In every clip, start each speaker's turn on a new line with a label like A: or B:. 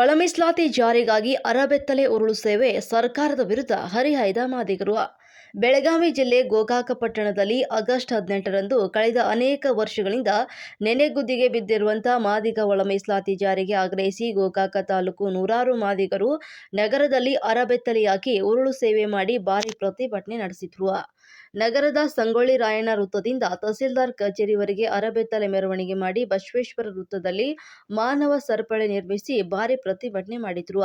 A: ಒಳಮೀಸಲಾತಿ ಜಾರಿಗಾಗಿ ಅರಬೆತ್ತಲೆ ಉರುಳು ಸೇವೆ ಸರ್ಕಾರದ ವಿರುದ್ಧ ಹರಿಹಾಯ್ದ ಮಾದಿಗರು. ಬೆಳಗಾವಿ ಜಿಲ್ಲೆ ಗೋಕಾಕ ಪಟ್ಟಣದಲ್ಲಿ ಆಗಸ್ಟ್ ಹದಿನೆಂಟರಂದು ಕಳೆದ ಅನೇಕ ವರ್ಷಗಳಿಂದ ನೆನೆಗುದ್ದಿಗೆ ಬಿದ್ದಿರುವಂಥ ಮಾದಿಗ ಒಳ ಮೀಸಲಾತಿ ಜಾರಿಗೆ ಆಗ್ರಹಿಸಿ ಗೋಕಾಕ ತಾಲೂಕು ನೂರಾರು ಮಾದಿಗರು ನಗರದಲ್ಲಿ ಅರಬೆತ್ತಲೆಯಾಗಿ ಉರುಳು ಸೇವೆ ಮಾಡಿ ಭಾರಿ ಪ್ರತಿಭಟನೆ ನಡೆಸಿದ್ರು. ನಗರದ ಸಂಗೊಳ್ಳಿ ರಾಯಣ್ಣ ವೃತ್ತದಿಂದ ತಹಸೀಲ್ದಾರ್ ಕಚೇರಿವರೆಗೆ ಅರಬೆತ್ತಲೆ ಮೆರವಣಿಗೆ ಮಾಡಿ ಬಸವೇಶ್ವರ ವೃತ್ತದಲ್ಲಿ ಮಾನವ ಸರಪಳಿ ನಿರ್ಮಿಸಿ ಭಾರಿ ಪ್ರತಿಭಟನೆ ಮಾಡಿದ್ರು.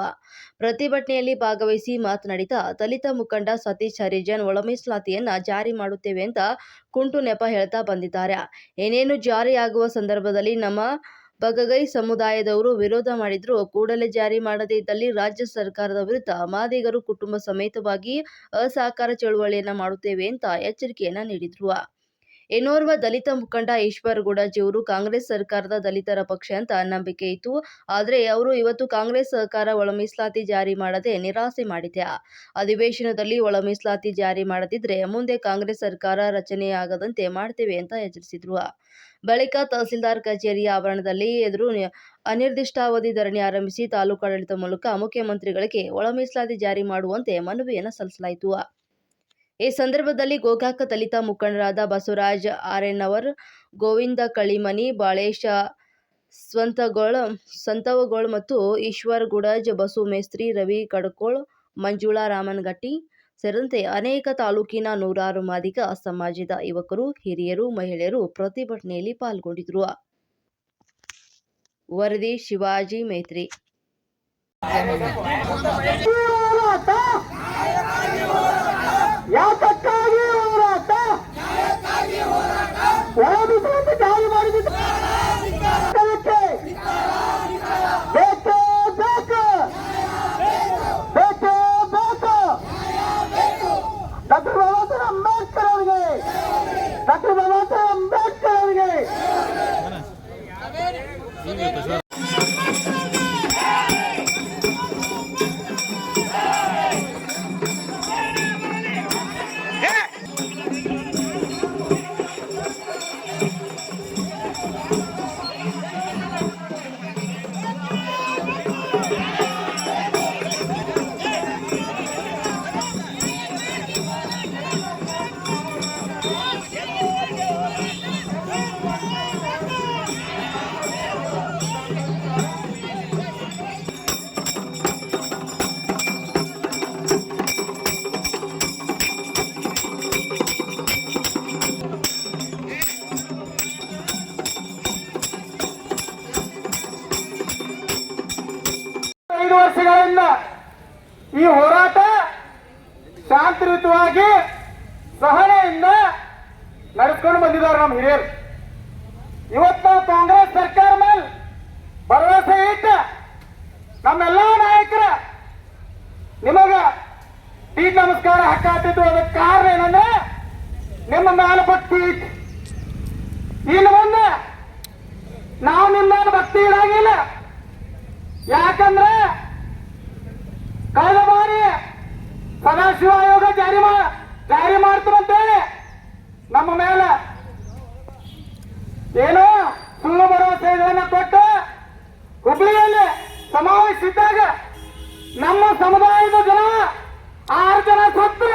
A: ಪ್ರತಿಭಟನೆಯಲ್ಲಿ ಭಾಗವಹಿಸಿ ಮಾತನಾಡಿದ ದಲಿತ ಮುಖಂಡ ಸತೀಶ್ ಹರಿಜನ್ ಒಳಮೀಸಲಾತಿಯನ್ನ ಜಾರಿ ಮಾಡುತ್ತೇವೆ ಅಂತ ಕುಂಟು ನೆಪ ಹೇಳ್ತಾ ಬಂದಿದ್ದಾರೆ. ಏನೇನು ಜಾರಿಯಾಗುವ ಸಂದರ್ಭದಲ್ಲಿ ನಮ್ಮ ಬಗಗೈ ಸಮುದಾಯದವರು ವಿರೋಧ ಮಾಡಿದ್ರು. ಕೂಡಲೇ ಜಾರಿ ಮಾಡದೇ ಇದ್ದಲ್ಲಿ ರಾಜ್ಯ ಸರ್ಕಾರದ ವಿರುದ್ಧ ಮಾದಿಗರು ಕುಟುಂಬ ಸಮೇತವಾಗಿ ಅಸಹಕಾರ ಚಳುವಳಿಯನ್ನ ಮಾಡುತ್ತೇವೆ ಅಂತ ಎಚ್ಚರಿಕೆಯನ್ನ ನೀಡಿದ್ರು. ಇನ್ನೋರ್ವ ದಲಿತ ಮುಖಂಡ ಈಶ್ವರ್ ಗುಡಜಿಯವರು ಕಾಂಗ್ರೆಸ್ ಸರ್ಕಾರದ ದಲಿತರ ಪಕ್ಷ ಅಂತ ನಂಬಿಕೆ ಇತ್ತು. ಆದರೆ ಅವರು ಇವತ್ತು ಕಾಂಗ್ರೆಸ್ ಸರ್ಕಾರ ಒಳ ಮೀಸಲಾತಿ ಜಾರಿ ಮಾಡದೆ ನಿರಾಸೆ ಮಾಡಿದೆ ಅಧಿವೇಶನದಲ್ಲಿ ಒಳ ಮೀಸಲಾತಿ ಜಾರಿ ಮಾಡದಿದ್ರೆ ಮುಂದೆ ಕಾಂಗ್ರೆಸ್ ಸರ್ಕಾರ ರಚನೆಯಾಗದಂತೆ ಮಾಡ್ತೇವೆ ಅಂತ ಎಚ್ಚರಿಸಿದ್ರು. ಬಳಿಕ ತಹಸೀಲ್ದಾರ್ ಕಚೇರಿಯ ಆವರಣದಲ್ಲಿ ಎದುರು ಅನಿರ್ದಿಷ್ಟಾವಧಿ ಧರಣಿ ಆರಂಭಿಸಿ ತಾಲೂಕಾಡಳಿತ ಮೂಲಕ ಮುಖ್ಯಮಂತ್ರಿಗಳಿಗೆ ಒಳ ಮೀಸಲಾತಿ ಜಾರಿ ಮಾಡುವಂತೆ ಮನವಿಯನ್ನು ಸಲ್ಲಿಸಲಾಯಿತು. ಈ ಸಂದರ್ಭದಲ್ಲಿ ಗೋಕಾಕ ದಲಿತ ಮುಖಂಡರಾದ ಬಸವರಾಜ್ ಆರೆನ್ನವರ್ ಗೋವಿಂದ ಕಳಿಮನಿ, ಬಾಳೇಶ ಸ್ವಂತಗೋಳ್, ಸಂತವಗೋಳ್ ಮತ್ತು ಈಶ್ವರ್ ಗುಡಜ್ ಬಸು ಮೇಸ್ತ್ರಿ ರವಿ ಕಡಕೋಳ್, ಮಂಜುಳಾ ರಾಮನಗಟ್ಟಿ ಸೇರಿದಂತೆ ಅನೇಕ ತಾಲೂಕಿನ ನೂರಾರು ಮಾದಿಗ ಸಮಾಜದ ಯುವಕರು, ಹಿರಿಯರು, ಮಹಿಳೆಯರು ಪ್ರತಿಭಟನೆಯಲ್ಲಿ ಪಾಲ್ಗೊಂಡಿದ್ದರು ವರದಿ ಶಿವಾಜಿ ಮೇತ್ರಿ.
B: ಯಾತಕ್ಕಾಗಿ ಹೋರಾಟ? ಐದು ವರ್ಷಗಳಿಂದ ಈ ಹೋರಾಟ ಶಾಂತಿಯುತವಾಗಿ ಸಹನೆಯಿಂದ ನಡೆಸ್ಕೊಂಡು ಬಂದಿದ್ದಾರೆ ನಮ್ಮ ಹಿರಿಯರು. ಇವತ್ತು ಕಾಂಗ್ರೆಸ್ ಸರ್ಕಾರ ಮೇಲೆ ಭರವಸೆ ಇಟ್ಟ ನಮ್ಮೆಲ್ಲ ನಾಯಕರ ನಿಮಗ ಟೀ ನಮಸ್ಕಾರ ಹಾಕಾತಿದ್ದು ಅದಕ್ಕೆ ಕಾರಣ ಏನಂದ್ರೆ ನಿಮ್ಮ ಮೇಲೆ ಇತ್ತು. ಇನ್ನು ಮುಂದೆ ನಾವು ನಿಮ್ಮ ಮೇಲೆ ಭಕ್ತಿ ಇಡಂಗಿಲ್ಲ ಯಾಕಂದ್ರೆ ಕಳೆದ ಬಾರಿ ಸದಾಶಿವ ಆಯೋಗ ಜಾರಿ ಮಾ ಜಾರಿ ಮಾಡ್ತಾರಂತೆ ನಮ್ಮ ಮೇಲೆ ಏನು ಸುಳ್ಳು ಭರವಸೆಗಳನ್ನ ಕೊಟ್ಟು ಹುಬ್ಳಿಯಲ್ಲಿ ಸಮಾವೇಶಿದ್ದಾಗ ನಮ್ಮ ಸಮುದಾಯದ ಜನ ಆರು ಜನ ಸತ್ತು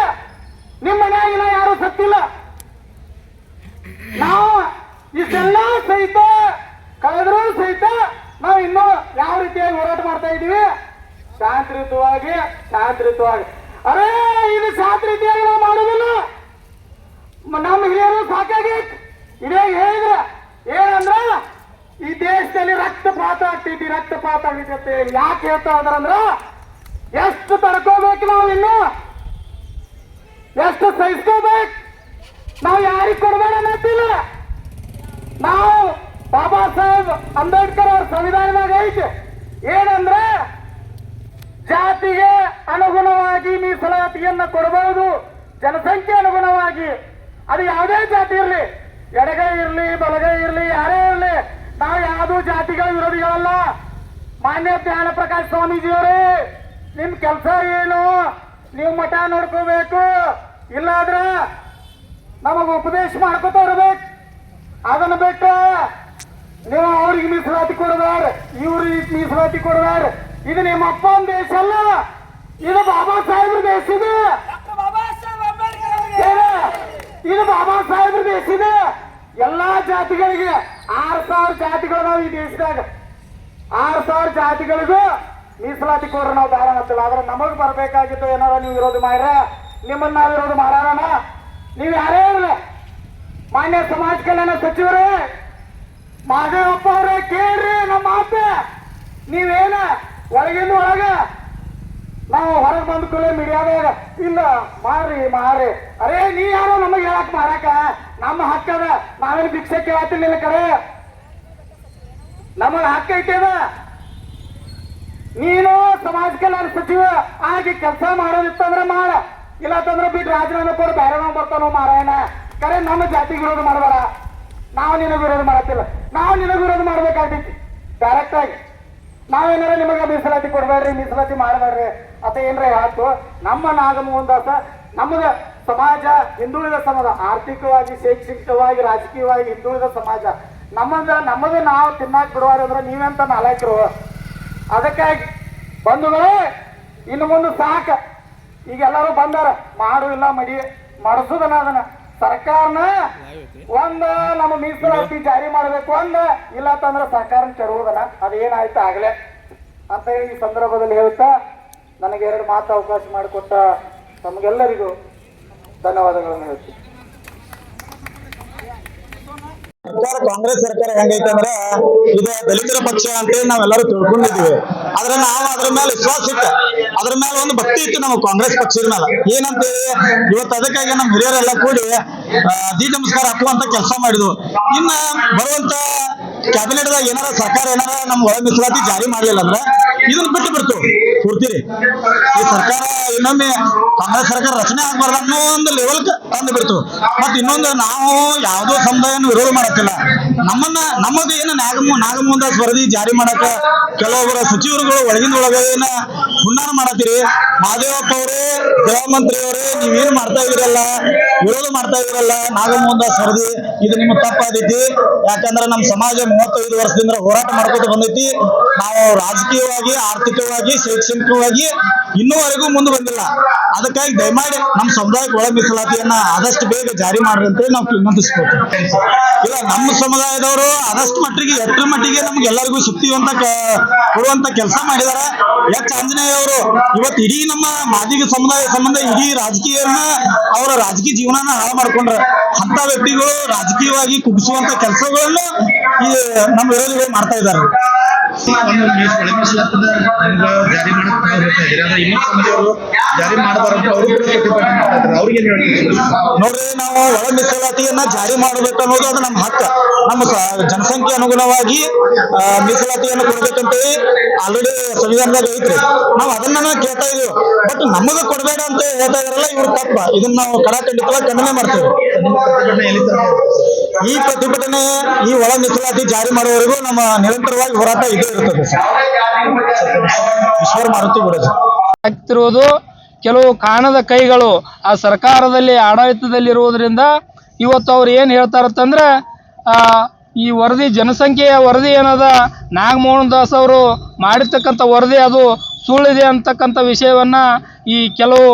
B: ನಿಮ್ಮ ಮನೆಯಾಗಿನ ಯಾರು ಸತ್ತಿಲ್ಲ. ನಾವು ಇಷ್ಟೆಲ್ಲ ಸಹಿತ, ಕಳೆದ್ರೂ ಸಹಿತ ನಾವು ಇನ್ನೂ ಯಾವ ರೀತಿಯಾಗಿ ಹೋರಾಟ ಮಾಡ್ತಾ ಇದೀವಿ ಶಾಂತಿಯುತವಾಗಿ ಶಾಂತಿಯುತವಾಗಿ. ಅರೇ, ಇದು ಶಾಂತ ರೀತಿಯಾಗಿ ನಾವು ಮಾಡೋದಿಲ್ಲ ನಮ್ಮ ಹಿರಿಯರು ಸಾಕಾಗೈತಿ ಇದೇ ಹೇಳಿದ್ರ ಏನಂದ್ರ, ಈ ದೇಶದಲ್ಲಿ ರಕ್ತಪಾತ ಆಗ್ತೈತಿ ರಕ್ತಪಾತ ಹೇಳಿ. ಯಾಕೆ ಹೇಳ್ತಾ ಇದಾರಂದ್ರ ಎಷ್ಟು ತಡ್ಕೋಬೇಕು ನಾವು ಇನ್ನು? ಎಷ್ಟು ಸಹಿಸ್ಕೋಬೇಕು? ನಾವು ಯಾರಿಗೆ ಕೊಡಬೇಡ ಅನ್ನತ್ತಿಲ್ಲ ನಾವು ಬಾಬಾ ಸಾಹೇಬ್ ಅಂಬೇಡ್ಕರ್ ಅವ್ರ ಸಂವಿಧಾನದಾಗ ಐತೆ ಏನಂದ್ರೆ ಜಾತಿಗೆ ಅನುಗುಣವಾಗಿ ಮೀಸಲಾತಿಯನ್ನ ಕೊಡಬಹುದು ಜನಸಂಖ್ಯೆ ಅನುಗುಣವಾಗಿ. ಅದು ಯಾವುದೇ ಜಾತಿ ಇರಲಿ, ಎಡಗೈ ಇರಲಿ, ಬಲಗೈ ಇರಲಿ, ಯಾರೇ ಇರಲಿ, ನಾವು ಯಾವುದೂ ಜಾತಿಗಳ ವಿರೋಧಿಗಳಲ್ಲ. ಮಾನ್ಯ ಜ್ಞಾನ ಪ್ರಕಾಶ್ ಸ್ವಾಮೀಜಿಯವರೇ, ನಿಮ್ ಕೆಲಸ ಏನು? ನೀವು ಮಠ ನೋಡ್ಕೋಬೇಕು. ಇಲ್ಲಾದ್ರೆ ನಮಗ ಉಪದೇಶ ಮಾಡ್ಕೋತ ಇರ್ಬೇಕು. ಅದನ್ನ ಬಿಟ್ಟು ನೀವು ಅವ್ರಿಗೆ ಮೀಸಲಾತಿ ಕೊಡಬಾರ ಇವ್ರಿಗೆ ಮೀಸಲಾತಿ ಕೊಡಬಾರ ಇದು ನಿಮ್ಮ ಅಪ್ಪನ ದೇಶ ಅಲ್ಲ. ಇದು ಬಾಬಾ ಸಾಹೇಬ್ರ ದೇಶ ಇದು ಬಾಬಾ ಸಾಹೇಬ್ರ ದೇಶ ಇದೆ ಎಲ್ಲಾ ಜಾತಿಗಳಿಗೆ ಆರ್ ಸಾವಿರ ಜಾತಿಗಳು ನಾವು ಈ ದೇಶದಾಗ. ಆರ್ ಸಾವಿರ ಜಾತಿಗಳಿಗೂ ಮೀಸಲಾತಿ ಕೊಡ್ರಿ ನಾವು ಧಾರಣ ಹತ್ತಿಲ್ಲ ಆದ್ರೆ ನಮಗ್ ಬರ್ಬೇಕಾಗಿತ್ತು ಏನಾರ ನೀವು ವಿರೋಧ ಮಾಡ್ರ? ನಿಮ್ಮನ್ನ ನಾವು ವಿರೋಧ ಮಾಡಾರಣ ನೀವು ಯಾರೇ ಇರಲ್ಲ ಮಾನ್ಯ ಸಮಾಜ ಕಲ್ಯಾಣ ಸಚಿವರೇ ಮಾದೇವಪ್ಪ ಅವರೇ ಕೇಳ್ರಿ ನಮ್ಮ ಮಾತೆ. ನೀವೇನ? ಒಳಗಿಂದ ಒಳಗ ನಾವು ಹೊರಗೆ ಬಂದ ಕೂಡಲೇ ಮೀಡಿಯಾದಾಗ, ಇಲ್ಲ ಮಾರಿ ಮಾರಿ ಅರೇ, ನೀ ಯಾರೋ ನಮಗೆ ಹೇಳಕ್ ಮಾರಾಕ? ನಮ್ಮ ಹಕ್ಕದ ನಾವೇನು ಭಿಕ್ಷೆ ಕೇಳತ್ತೀನಿಲ್ಲ ಕರೆ ನಮ್ಮ ಹಕ್ಕ ಇಟ್ಟಿದ ನೀನು ಸಮಾಜ ಕಲ್ಯಾಣ ಸಚಿವ ಆಗಿ ಕೆಲಸ ಮಾಡೋದಿತ್ತಂದ್ರೆ ಮಾಡ. ಇಲ್ಲ ತಂದ್ರೆ ಬಿಟ್ಟು ರಾಜೀನಾಮೆ ಕೊಡು ನಾವು ಬರ್ತಾನೋ ಮಾರಾಯಣ. ಕರೆ, ನಮ್ಮ ಜಾತಿ ವಿರೋಧ ಮಾಡಬೇಡ. ನಾವು ನಿನಗೆ ವಿರೋಧ ಮಾಡತ್ತಿಲ್ಲ. ನಾವು ನಿನಗೆ ವಿರೋಧ ಮಾಡ್ಬೇಕಾಗ್ತೈತಿ. ಡೈರೆಕ್ಟ್ ಆಗಿ. ನಾವೇನಾರ ನಿಮಗೆ ಮೀಸಲಾತಿ ಕೊಡಬೇಡ್ರಿ, ಮೀಸಲಾತಿ ಮಾಡಬೇಡ್ರಿ. ಅತ ಏನ್ರ ಆಯ್ತು? ನಮ್ಮ ನಾಗಮೋಹನ್ ದಾಸ ನಮ್ಮದ ಸಮಾಜ, ಹಿಂದುಳಿದ ಸಮಾಜ, ಆರ್ಥಿಕವಾಗಿ ಶೈಕ್ಷಣಿಕವಾಗಿ ರಾಜಕೀಯವಾಗಿ ಹಿಂದುಳಿದ ಸಮಾಜ, ನಮ್ಮದ ನಮ್ಮದು ನಾವು ತಿನ್ನಾಕ್ ಬಿಡುವಾರ ಅಂದ್ರೆ ನೀವೆಂತ ನಾಲ್ಕರು ಅದಕ್ಕಾಗಿ ಬಂಧುಗಳೇ, ಇನ್ನು ಮುಂದೆ ಸಾಕ. ಈಗ ಎಲ್ಲರೂ ಬಂದಾರ, ಮಾಡು ಇಲ್ಲ ಮಡಿ ಮಾಡಿಸೋದನ್ನ ಅದನ್ನ. ಸರ್ಕಾರನ ಒಂದ ನಮ್ಮ ಮೀಸಲಾತಿ ಜಾರಿ ಮಾಡಬೇಕು ಅಂದ ಇಲ್ಲ ಅಂತಂದ್ರೆ ಸರ್ಕಾರನ ಕೆಡುವುದನ್ನ ಅದೇನಾಯ್ತು ಆಗ್ಲೇ. ಅಂತ ಹೇಳಿ ಈ ಸಂದರ್ಭದಲ್ಲಿ ಹೇಳ್ತಾ ನನಗೆ ಎರಡು ಮಾತು ಅವಕಾಶ ಮಾಡಿಕೊಟ್ಟ ತಮಗೆಲ್ಲರಿಗೂ ಧನ್ಯವಾದಗಳನ್ನು ಹೇಳ್ತೀನಿ.
C: ಸರ್ಕಾರ ಕಾಂಗ್ರೆಸ್ ಸರ್ಕಾರ ಹೆಂಗೈತೆ ಅಂದ್ರೆ ಇದು ದಲಿತರ ಪಕ್ಷ ಅಂತೇಳಿ ನಾವೆಲ್ಲರೂ ತಿಳ್ಕೊಂಡಿದ್ದೀವಿ. ಆದ್ರೆ ನಾವು ಅದ್ರ ಮೇಲೆ ವಿಶ್ವಾಸ ಇಟ್ಟ. ಅದ್ರ ಮೇಲೆ ಒಂದು ಭಕ್ತಿ ಇತ್ತು ನಮ್ಮ ಕಾಂಗ್ರೆಸ್ ಪಕ್ಷದ ಮೇಲೆ. ಏನಂತೇಳಿ, ಇವತ್ತು ಅದಕ್ಕಾಗಿ ನಮ್ಮ ಹಿರಿಯರೆಲ್ಲ ಕೂಡಿ ದಿ ನಮಸ್ಕಾರ ಹಾಕುವಂತ ಕೆಲಸ ಮಾಡಿದ್ವು. ಇನ್ನ ಬರುವಂತ ಕ್ಯಾಬಿನೆಟ್ ದಾಗ ಏನಾರ ಸರ್ಕಾರ ಏನಾರ ನಮ್ಮ ಒಳ ಮೀಸಲಾತಿ ಜಾರಿ ಮಾಡ್ಲಿಲ್ಲ ಅಂದ್ರೆ ಇದನ್ನ ಬಿಟ್ಟು ಬಿಡ್ತು. ಕೊಡ್ತೀರಿ ಈ ಸರ್ಕಾರ ಇನ್ನೊಮ್ಮೆ ಕಾಂಗ್ರೆಸ್ ಸರ್ಕಾರ ರಚನೆ ಆಗ್ಬಾರ್ದು ಅನ್ನೋ ಒಂದು ಲೆವೆಲ್ ತಂದು ಬಿಡ್ತು. ಮತ್ತೆ ಇನ್ನೊಂದು ನಾವು ಯಾವುದೋ ಸಮುದಾಯನ ವಿರೋಧ ಮಾಡತ್ತಿಲ್ಲ ನಮ್ಮನ್ನ ನಮ್ಮದು ಏನು ನಾಗಮ ನಾಗಮೋಹನ್ ದಾಸ್ ವರದಿ ಜಾರಿ ಮಾಡಕ ಕೆಲವೊಬ್ಬರ ಸಚಿವರುಗಳು ಒಳಗಿನ ಒಳಗೆ ಏನ ಹುನ್ನಾರ ಮಾಡತ್ತೀರಿ. ಮಹಾದೇವಪ್ಪ ಅವರೇ ಗೃಹ ಮಂತ್ರಿ ಅವರೇ ನೀವೇನ್ ಮಾಡ್ತಾ ಇದೀರಲ್ಲ? ವಿರೋಧ ಮಾಡ್ತಾ ಇದೀರಲ್ಲ? ನಾಗಮೋಹನ್ ದಾಸ್ ವರದಿ, ಇದು ನಿಮ್ಮ ತಪ್ಪಾದೈತಿ. ಯಾಕಂದ್ರೆ ನಮ್ಮ ಸಮಾಜ ಮೂವತ್ತೈದು ವರ್ಷದಿಂದ ಹೋರಾಟ ಮಾಡ್ಕೊತ ಬಂದೈತಿ. ನಾವು ರಾಜಕೀಯವಾಗಿ, ಆರ್ಥಿಕವಾಗಿ, ಶೈಕ್ಷಣಿಕವಾಗಿ ಇನ್ನೂವರೆಗೂ ಮುಂದೆ ಬಂದಿಲ್ಲ. ಅದಕ್ಕಾಗಿ ದಯಮಾಡಿ ನಮ್ಮ ಸಮುದಾಯಕ್ಕೆ ಒಳ ಮೀಸಲಾತಿಯನ್ನ ಆದಷ್ಟು ಬೇಗ ಜಾರಿ ಮಾಡ್ರಿ ಅಂತೇಳಿ ನಾವು ವಿನಂತಿಸ್ಕೊಳ್ತೀವಿ. ಇಲ್ಲ, ನಮ್ಮ ಸಮುದಾಯದವರು ಆದಷ್ಟು ಮಟ್ಟಿಗೆ, ಎಷ್ಟರ ಮಟ್ಟಿಗೆ ನಮ್ಗೆ ಎಲ್ಲರಿಗೂ ಸುತ್ತಿವಂತ ಕೊಡುವಂತ ಕೆಲಸ ಮಾಡಿದಾರೆ. ಎಚ್. ಆಂಜನೇಯ ಅವರು ಇವತ್ತು ಇಡೀ ನಮ್ಮ ಮಾದಿಗ ಸಮುದಾಯ ಸಂಬಂಧ ಇಡೀ ರಾಜಕೀಯನ ಅವರ ರಾಜಕೀಯ ಜೀವನನ ಹಾಳು ಮಾಡ್ಕೊಂಡ್ರ. ಅಂತ ವ್ಯಕ್ತಿಗಳು ರಾಜಕೀಯವಾಗಿ ಕುಗ್ಗಿಸುವಂತ ಕೆಲಸಗಳನ್ನು ಈ ನಮ್ಮ ವಿರೋಧಿಗಳು ಮಾಡ್ತಾ ಇದ್ದಾರೆ.
D: ಜಾರಿ
C: ನೋಡ್ರಿ, ನಾವು ಒಳ ಮೀಸಲಾತಿಯನ್ನ ಜಾರಿ ಮಾಡಬೇಕು ಅನ್ನೋದು ಅದು ನಮ್ಮ ಹಕ್ಕ. ನಮ್ಮ ಜನಸಂಖ್ಯೆ ಅನುಗುಣವಾಗಿ ಮೀಸಲಾತಿಯನ್ನು ಕೊಡ್ಬೇಕಂತೇಳಿ ಆಲ್ರೆಡಿ ಸಂವಿಧಾನದಾಗ ಐತ್ರಿ. ನಾವು ಅದನ್ನ ಕೇಳ್ತಾ ಇದೀವಿ. ಬಟ್ ನಮಗ ಕೊಡಬೇಡ ಅಂತ ಹೇಳ್ತಾ ಇದಾರಲ್ಲ, ಇವ್ರು ತಪ್ಪ. ಇದನ್ನ ನಾವು ಕಡಾಖಂಡಿತವಾಗಿ ಖಂಡನೆ ಮಾಡ್ತೇವೆ. ಈ ಪ್ರತಿಭಟನೆ ಈ ಒಳ ಮೀಸಲಾತಿ ಜಾರಿ ಮಾಡುವವರೆಗೂ ನಮ್ಮ ನಿರಂತರವಾಗಿ ಹೋರಾಟ ಇದೇ ಇರುತ್ತದೆ. ಈಶ್ವರ ಮಾರುತಿ ಕೂಡ
E: ಆಗ್ತಿರುವುದು ಕೆಲವು ಕಾಣದ ಕೈಗಳು ಆ ಸರ್ಕಾರದಲ್ಲಿ ಆಡಳಿತದಲ್ಲಿ ಇರುವುದರಿಂದ ಇವತ್ತು ಅವ್ರು ಏನು ಹೇಳ್ತಾರತ್ತಂದ್ರೆ ಈ ವರದಿ ಜನಸಂಖ್ಯೆಯ ವರದಿ ಏನದ? ನಾಗಮೋಹನ್ ದಾಸ್ ಅವರು ಮಾಡಿರ್ತಕ್ಕಂಥ ವರದಿ ಅದು ಸುಳ್ಳಿದೆ ಅಂತಕ್ಕಂಥ ವಿಷಯವನ್ನ ಈ ಕೆಲವು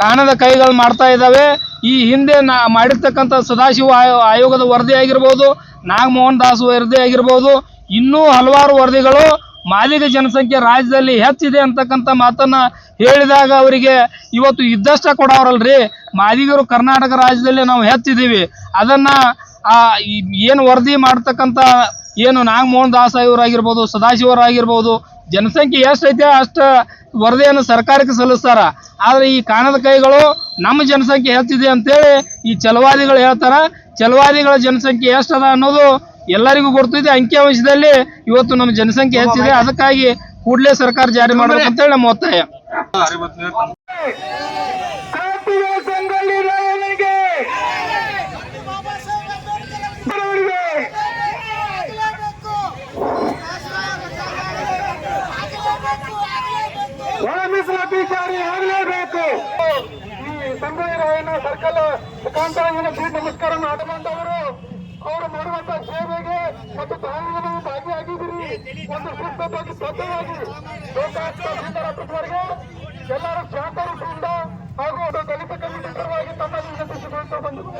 E: ಕಾಣದ ಕೈಗಳು ಮಾಡ್ತಾ ಇದ್ದಾವೆ. ಈ ಹಿಂದೆ ನಾ ಮಾಡಿರ್ತಕ್ಕಂಥ ಸದಾಶಿವ ಆಯೋ- ಆಯೋಗದ ವರದಿ ಆಗಿರ್ಬೋದು, ನಾಗಮೋಹನ್ ದಾಸ್ ವರದಿ ಆಗಿರ್ಬೋದು, ಇನ್ನೂ ಹಲವಾರು ವರದಿಗಳು ಮಾದಿಗ ಜನಸಂಖ್ಯೆ ರಾಜ್ಯದಲ್ಲಿ ಹೆಚ್ಚಿದೆ ಅಂತಕ್ಕಂಥ ಮಾತನ್ನು ಹೇಳಿದಾಗ ಅವರಿಗೆ ಇವತ್ತು ಇದ್ದಷ್ಟ ಕೊಡೋರಲ್ರಿ. ಮಾದಿಗರು ಕರ್ನಾಟಕ ರಾಜ್ಯದಲ್ಲಿ ನಾವು ಹೆಚ್ಚಿದ್ದೀವಿ. ಅದನ್ನ ಏನು ವರದಿ ಮಾಡ್ತಕ್ಕಂಥ, ಏನು ನಾಗಮೋಹನ್ ದಾಸ್ ಇವರಾಗಿರ್ಬೋದು ಸದಾಶಿವರಾಗಿರ್ಬೋದು ಜನಸಂಖ್ಯೆ ಎಷ್ಟೈತೆ ಅಷ್ಟು ವರದಿಯನ್ನು ಸರ್ಕಾರಕ್ಕೆ ಸಲ್ಲಿಸ್ತಾರ. ಆದ್ರೆ ಈ ಕಾಣದ ಕೈಗಳು ನಮ್ಮ ಜನಸಂಖ್ಯೆ ಹೆಚ್ಚಿದೆ ಅಂತೇಳಿ ಈ ಚಲವಾದಿಗಳು ಹೇಳ್ತಾರ. ಚಲವಾದಿಗಳ ಜನಸಂಖ್ಯೆ ಎಷ್ಟದ ಅನ್ನೋದು ಎಲ್ಲರಿಗೂ ಗೊತ್ತಿದೆ. ಅಂಕಿಅಂಶದಲ್ಲಿ ಇವತ್ತು ನಮ್ಮ ಜನಸಂಖ್ಯೆ ಹೆಚ್ಚಿದೆ. ಅದಕ್ಕಾಗಿ ಕೂಡಲೇ ಸರ್ಕಾರ ಜಾರಿ ಮಾಡಬೇಕು ಅಂತೇಳಿ ನಮ್ಮ ಒತ್ತಾಯ
B: ಕ್ರಾಂತಿಯ ಸಂಗೊಳ್ಳಿ ರಾಯನಿಗೆ ಬಡವರಿಗೆ ಒಳ ಮೀಸಲಾತಿ ಜಾರಿ ಆಗಲೇಬೇಕು ಈ ಸಂಗೊಳ್ಳಿ ರಾಯಣ್ಣ ಸರ್ಕಲ್ ಮುಖಾಂತರ ಏನು ಬಿ ಮಾಡಬಂದವರು ಅವರು ಮಾಡುವಂತ ಸೇವೆಗೆ ಮತ್ತು ತಾವು ಭಾಗಿಯಾಗಿದ್ದೀರಿ. ಒಂದು ಸೂಕ್ತವಾಗಿ ಬದ್ಧವಾಗಿ ತಹಸೀಲ್ದಾರ್ ಎಲ್ಲರೂ ಸಹಕರಿಸಿಯಿಂದ ಹಾಗೂ ಒಂದು ದಲಿತ ಕಮಿಟಿ ಪರವಾಗಿ ತಮ್ಮಲ್ಲಿ ವಿನಂತಿಸಿಕೊಳ್ತಾ ಬಂದರು